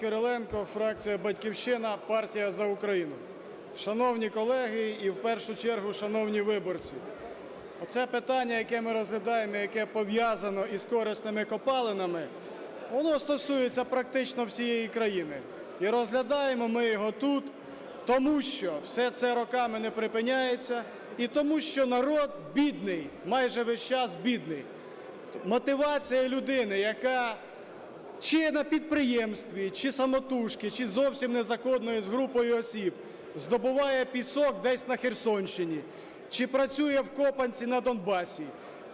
Кириленко, фракція Батьківщина, партія за Україну. Шановні колеги, і в першу чергу, шановні виборці, оце питання, яке ми розглядаємо, яке пов'язано із корисними копалинами, воно стосується практично всієї країни. І розглядаємо ми його тут, тому що все це роками не припиняється, і тому, що народ бідний, майже весь час бідний. Мотивація людини, яка чи на підприємстві, чи самотужки, чи зовсім незаконною з групою осіб здобуває пісок десь на Херсонщині, чи працює в Копанці на Донбасі,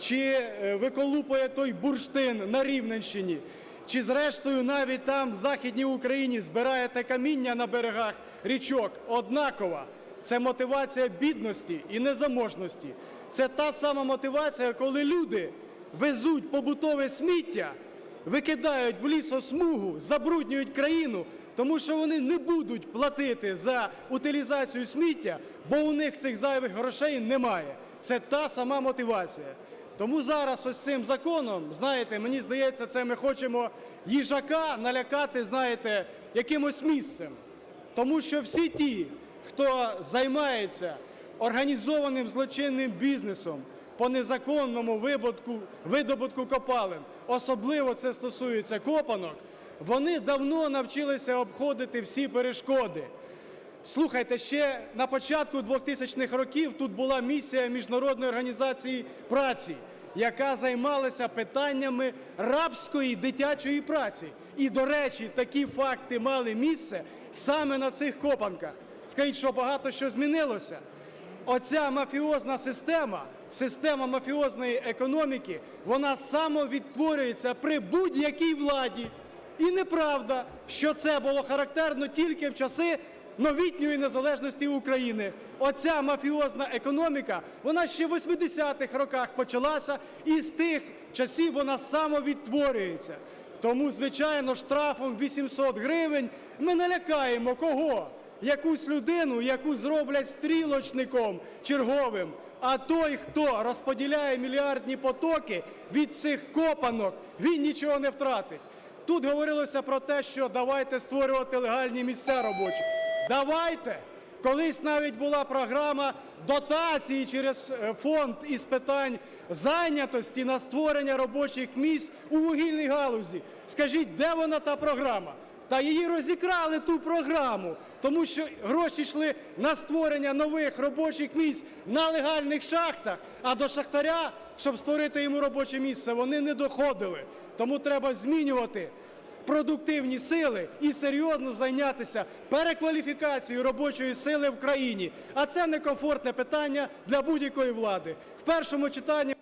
чи е, виколупує той бурштин на Рівненщині, чи зрештою навіть там в Західній Україні збирає те каміння на берегах річок, однакова. Це мотивація бідності і незаможності. Це та сама мотивація, коли люди везуть побутове сміття, викидають в лісосмугу, забруднюють країну, тому що вони не будуть платити за утилізацію сміття, бо у них цих зайвих грошей немає. Це та сама мотивація. Тому зараз ось цим законом, знаєте, мені здається, це ми хочемо їжака налякати, знаєте, якимось місцем. Тому що всі ті, хто займається організованим злочинним бізнесом по незаконному вибутку, видобутку копалин, особливо це стосується копанок, вони давно навчилися обходити всі перешкоди. Слухайте, ще на початку 2000-х років тут була місія Міжнародної організації праці, яка займалася питаннями рабської дитячої праці. І, до речі, такі факти мали місце саме на цих копанках. Скажіть, що багато що змінилося? Оця мафіозна система, система мафіозної економіки, вона самовідтворюється при будь-якій владі. І неправда, що це було характерно тільки в часи новітньої незалежності України. Оця мафіозна економіка, вона ще в 80-х роках почалася, і з тих часів вона самовідтворюється. Тому, звичайно, штрафом 800 гривень ми налякаємо кого? Якусь людину, яку зроблять стрілочником черговим. А той, хто розподіляє мільярдні потоки від цих копанок, він нічого не втратить. Тут говорилося про те, що давайте створювати легальні місця робочі. Давайте! Колись навіть була програма дотації через е, фонд із питань зайнятості на створення робочих місць у вугільній галузі. Скажіть, де вона та програма? Та її розікрали ту програму, тому що гроші йшли на створення нових робочих місць на легальних шахтах, а до шахтаря, щоб створити йому робоче місце, вони не доходили. Тому треба змінювати продуктивні сили і серйозно зайнятися перекваліфікацією робочої сили в країні. А це некомфортне питання для будь-якої влади. В першому читанні